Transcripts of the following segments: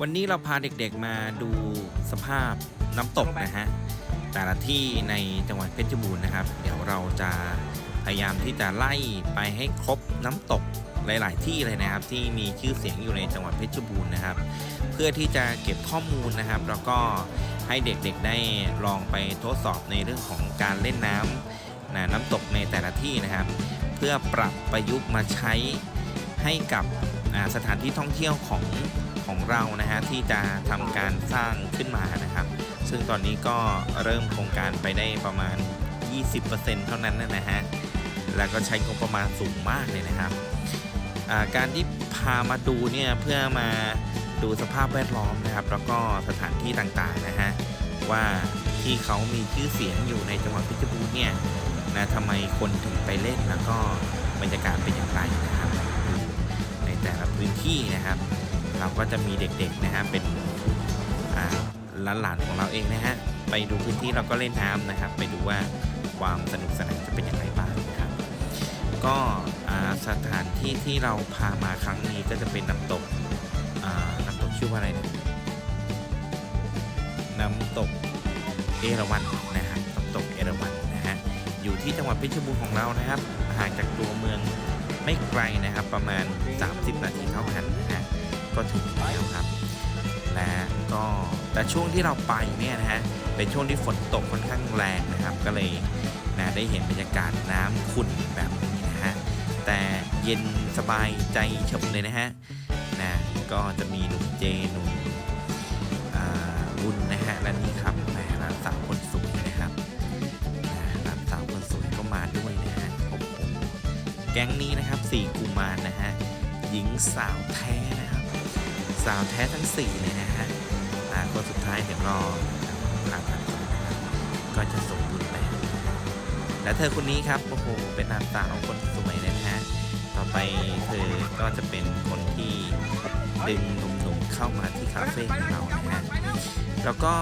วันนี้เราพาเด็กๆมาดูสภาพน้ำตกนะฮะ แต่ละที่ในจังหวัดเพชรบูรณ์นะครับ เดี๋ยวเราจะพยายามที่จะไล่ไปให้ครบน้ำตกหลาย ๆ ที่เลยนะครับ ที่มีชื่อเสียงอยู่ในจังหวัดเพชรบูรณ์นะครับ เพื่อที่จะเก็บข้อมูลนะครับ แล้วก็ให้เด็กๆได้ลองไปทดสอบในเรื่องของการเล่นน้ำนะน้ำตกในแต่ละที่นะครับ เพื่อปรับประยุกต์มาใช้ให้กับอ่าสถานที่ท่องเที่ยวของ ของเรานะฮะที่จะทำการสร้างขึ้นมานะครับ ซึ่งตอนนี้ก็เริ่มโครงการไปได้ประมาณ 20%เท่านั้นนะฮะแล้วก็ใช้งบประมาณสูงมากเลยนะครับการที่พามาดูเนี่ยเพื่อมาดูสภาพแวดล้อมนะครับ แล้วก็สถานที่ต่างๆนะฮะว่าที่เขามีชื่อเสียงอยู่ในจังหวัดเพชรบูรณ์เนี่ยนะทำไมคนถึงไปเล่นแล้วก็บรรยากาศเป็นอย่างไรนะครับ ในแต่ละพื้นที่นะครับ เราก็จะมีเด็กๆนะฮะเป็นอ่าหลานๆของเราเองนะฮะไปดูพื้นที่เราก็เล่นน้ำนะครับ ไปดูว่าความสนุกสนานจะเป็นอย่างไรบ้างนะครับ ก็สถานที่ที่เราพามาครั้งนี้ก็จะเป็นน้ำตกน้ำตกชื่อว่าอะไรนะน้ำตกเอราวัณนะครับน้ำตกเอราวัณนะฮะอยู่ที่จังหวัดเพชรบูรณ์ของเรานะครับห่างจากตัวเมืองไม่ไกลนะครับ ประมาณ 30 นาทีเท่านั้นนะฮะ ก็ถึงแล้วครับและก็แต่ช่วงที่เราไปเนี่ยนะฮะเป็นช่วงที่ฝนตกค่อนข้างแรงนะครับ ก็เลยนะได้เห็นบรรยากาศน้ำขุ่นแบบนี้นะฮะแต่เย็นสบายใจเฉบเลยนะฮะนะก็จะมีหนุ่มเจหนุ่มอ่าบุญนะฮะและนี่ครับแหมร้านสาวคนสวยนะครับนะหลานสาวคนสวยก็มาด้วยนะฮะโอ้โหแก๊งนี้นะครับสี่กุมารนะฮะหญิงสาวแท้ สาวแท้ทั้งสี่เลยนะฮะคนสุดท้ายเดี๋ยวรอผ่าตัดก็จะสมบูรณ์แบบและเธอคนนี้ครับโอ้โหเป็นนางสาวคนสวยเลยนะฮะต่อไปเธอก็จะเป็นคนที่ดึงหนุ่มๆเข้ามาที่คาเฟ่ของเรานะฮะแล้วก็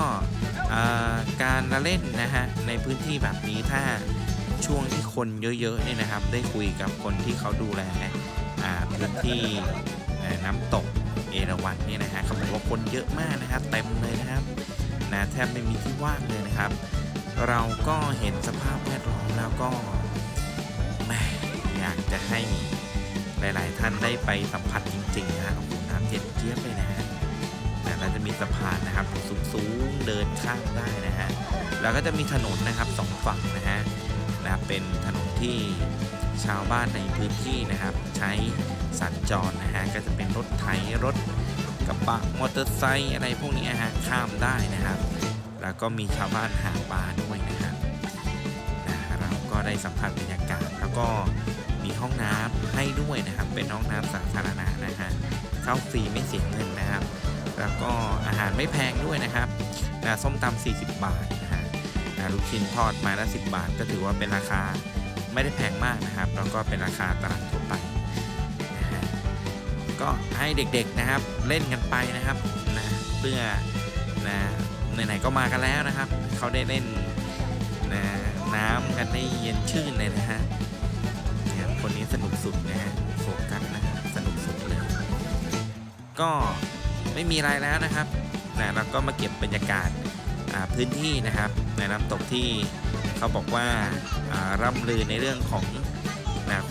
การละเล่นนะฮะในพื้นที่แบบนี้ถ้าช่วงที่คนเยอะๆเนี่ยนะครับ ได้คุยกับคนที่เขาดูแลพื้นที่น้ำตก เอราวัณเนี่ยนะฮะเขาบอกว่าคนเยอะมากนะครับเต็มเลยนะครับนะแทบไม่มีที่ว่างเลยนะครับ เราก็เห็นสภาพแวดล้อมแล้วก็แม่อยากจะให้หลาย ๆ ท่านได้ไปสัมผัสจริง ๆ นะฮะโอ้โหน้ำเย็นเจี๊ยบเลยนะฮะนะแล้วจะมีสะพานนะครับสูง ๆ เดินข้ามได้นะฮะแล้วก็จะมีถนนนะครับสองฝั่งนะฮะนะเป็นถนนที่ชาวบ้านในพื้นที่นะครับ ใช้สัญจรน ฮะก็จะเป็นรถไถรถกระบะมอเตอร์ไซค์อะไรพวกนี้นะฮะข้ามได้นะครับ แล้วก็มีชาวบ้านหาปลาด้วยนะครับนะเราก็ได้สัมผัสบรรยากาศแล้วก็มีห้องน้ำให้ด้วยนะครับ เป็นห้องน้ำสาธารณะนะฮะเข้าฟรีไม่เสียเงินนะครับ แล้วก็อาหารไม่แพงด้วยนะครับนะส้มตำ40 บาทนะฮะนะลูกชิ้นทอดไม้ละ 10 บาท ก็ถือว่าเป็นราคาไม่ได้แพงมากนะครับ แล้วก็เป็นราคาตลาดทั่วไป ก็ให้เด็กๆนะครับเล่นกันไปนะครับนะเพื่อนะไหนๆก็มากันแล้วนะครับ เขาได้เล่นนะน้ำกันได้เย็นชื่นเลยนะฮะเนี่ยคนนี้สนุกสุดนะฮะโฟกัสนะสนุกสุดเลยก็ไม่มีอะไรแล้วนะครับนะเราก็มาเก็บบรรยากาศพื้นที่นะครับในน้ำตกที่เขาบอกว่าร่ำลือในเรื่องของ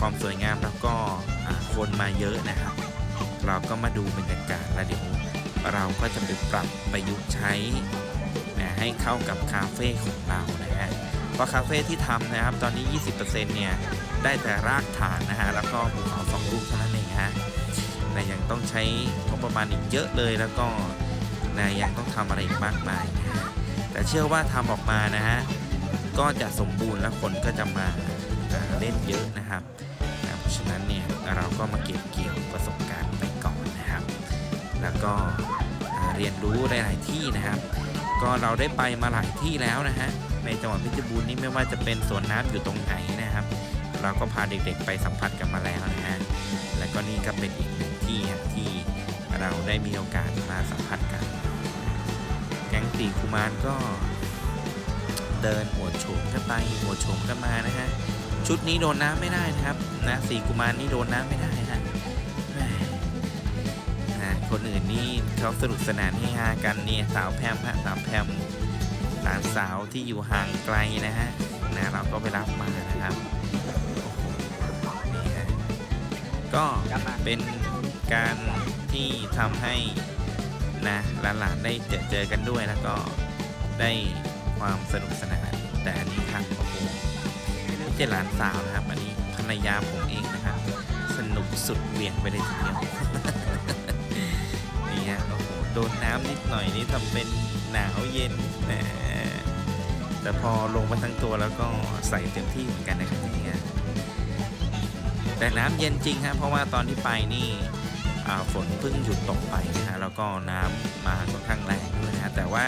ความสวยงามแล้วก็คนมาเยอะนะครับ เราก็มาดูบรรยากาศแล้วเดี๋ยวเราก็จะไปปรับประยุกต์ใช้นะให้เข้ากับคาเฟ่ของเรานะฮะเพราะคาเฟ่ที่ทำนะครับตอนนี้ 20%เนี่ยได้แต่รากฐานนะฮะแล้วก็ภูเขาสองลูกเท่านั้นเองฮะนะยังต้องใช้งบประมาณอีกเยอะเลยแล้วก็นะยังต้องทำอะไรอีกมากมายนะฮะแต่เชื่อว่าทำออกมานะฮะก็จะสมบูรณ์และคนก็จะมาเล่นเยอะนะครับนะเพราะฉะนั้นเนี่ยเราก็มาเก็บเกี่ยวประสบการณ์ไป แล้วก็เรียนรู้หลาย ๆ ที่นะครับ ก็เราได้ไปมาหลายที่แล้วนะฮะในจังหวัดเพชรบูรณ์นี่ไม่ว่าจะเป็นสวนน้ำอยู่ตรงไหนนะครับ เราก็พาเด็ก ๆ ไปสัมผัสกันมาแล้วนะฮะและก็นี่ก็เป็นอีกหนึ่งที่ที่เราได้มีโอกาสมาสัมผัสกันแก๊งตีกุมารก็เดินหัวดโฉมกันไปหัวดโฉมกันมานะฮะชุดนี้โดนน้ำไม่ได้นะครับนะสีกุมารนี่โดนน้ำไม่ได้ คนอื่นนี่เขาสนุกสนานให้ฮากันเนี่ยสาวแพมฮะสาวแพมหลานสาวที่อยู่ห่างไกลนะฮะนะเราก็ไปรับมานะครับนี่ฮะก็เป็นการที่ทำให้นะหลานๆได้เจอเจอกันด้วยแล้วก็ได้ความสนุกสนานแต่อันนี้ครับโอ้โหไม่ใช่หลานสาวนะครับ อันนี้ภรรยาผมเองนะครับสนุกสุดเหวี่ยงไปเลยทีเดียว โดนน้ำนิดหน่อยนี่ทำเป็นหนาวเย็นแหมแต่พอลงมาทั้งตัวแล้วก็ใส่เต็มที่เหมือนกันนะครับเนี่ยแต่น้ำเย็นจริงฮะเพราะว่าตอนที่ไปนี่ฝนเพิ่งหยุดตกไปนะฮะแล้วก็น้ำมาค่อนข้างแรงด้วยนะฮะแต่ว่า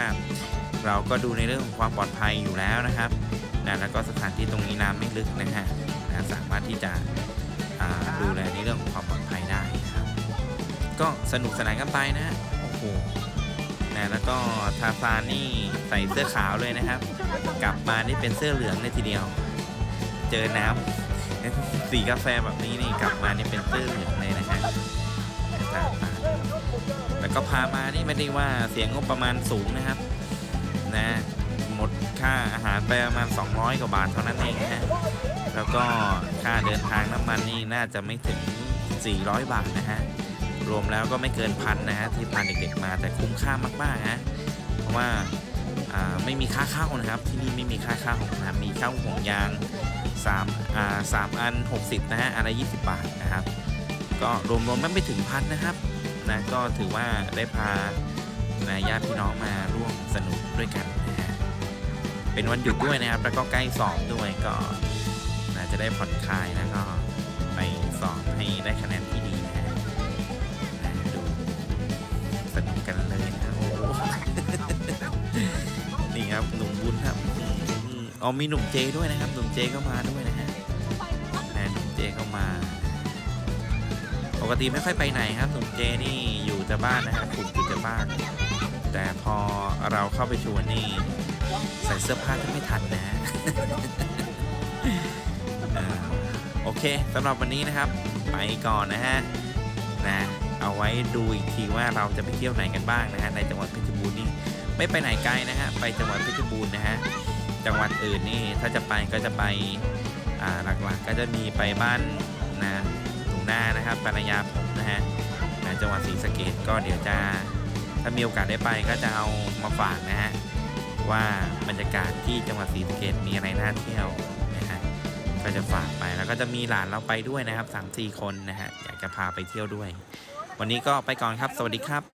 เราก็ดูในเรื่องของความปลอดภัยอยู่แล้วนะครับนะแล้วก็สถานที่ตรงนี้น้ำไม่ลึกนะฮะนะสามารถที่จะดูแลในเรื่องของความปลอดภัยได้นะครับก็สนุกสนานกันไปนะฮะ โอ้โหนะแล้วก็ทาซานนี่ใส่เสื้อขาวเลยนะครับ กลับมานี่เป็นเสื้อเหลืองเลยทีเดียว เจอน้ำสีกาแฟแบบนี้นี่กลับมานี่เป็นเสื้อเหลืองเลยนะฮะทาซานแล้วก็พามานี่ไม่ได้ว่าเสียงงบประมาณสูงนะครับนะหมดค่าอาหารไปประมาณ 200 กว่าบาทเท่านั้นเองนะแล้วก็ค่าเดินทางน้ำมันนี่น่าจะไม่ถึง 400 บาทนะฮะ วมแล้วก็ไม่เกินพันนะฮะที่พาเด็กๆมาแต่คุ้มค่ามากๆฮะเพราะว่าไม่มีค่าเข้านะครับ ที่นี่ไม่มีค่าเข้านะครับมีเข้าห่วงยาง3อ่าสามอัน 60นะฮะอันละ20 บาทนะครับ ก็รวมๆมันไม่ถึงพันนะครับนะก็ถือว่าได้พานะญาติพี่น้องมาร่วมสนุกด้วยกันนะฮะเป็นวันหยุดด้วยนะครับ แล้วก็ใกล้สอบด้วยก็น่าจะได้ผ่อนคลายแล้วก็ไปสอบให้ได้คะแนน อ๋อมีหนุ่มเจด้วยนะครับ หนุ่มเจก็มาด้วยนะฮะหนุ่มเจก็มา ปกติไม่ค่อยไปไหนครับ หนุ่มเจนี่อยู่แต่บ้านนะฮะคุมอยู่แต่บ้าน แต่พอเราเข้าไปชวนนี่ใส่เสื้อผ้าแทบไม่ทันนะฮะโอเคสำหรับวันนี้นะครับ ไปก่อนนะฮะนะเอาไว้ดูอีกทีว่าเราจะไปเที่ยวไหนกันบ้างนะฮะในจังหวัดเพชรบูรณ์นี่ไม่ไปไหนไกลนะฮะไปจังหวัดเพชรบูรณ์นะฮะ จังหวัดอื่นนี่ถ้าจะไปก็จะไปอ่าหลักๆก็จะมีไปบ้านนะหนูนานะครับภรรยาผมนะฮะนะจังหวัดศรีสะเกดก็เดี๋ยวจะถ้ามีโอกาสได้ไปก็จะเอามาฝากนะฮะว่าบรรยากาศที่จังหวัดศรีสะเกดมีอะไรน่าเที่ยวนะฮะก็จะฝากไปแล้วก็จะมีหลานเราไปด้วยนะครับ3 4คนนะฮะอยากจะพาไปเที่ยวด้วย วันนี้ก็ไปก่อนครับ สวัสดีครับ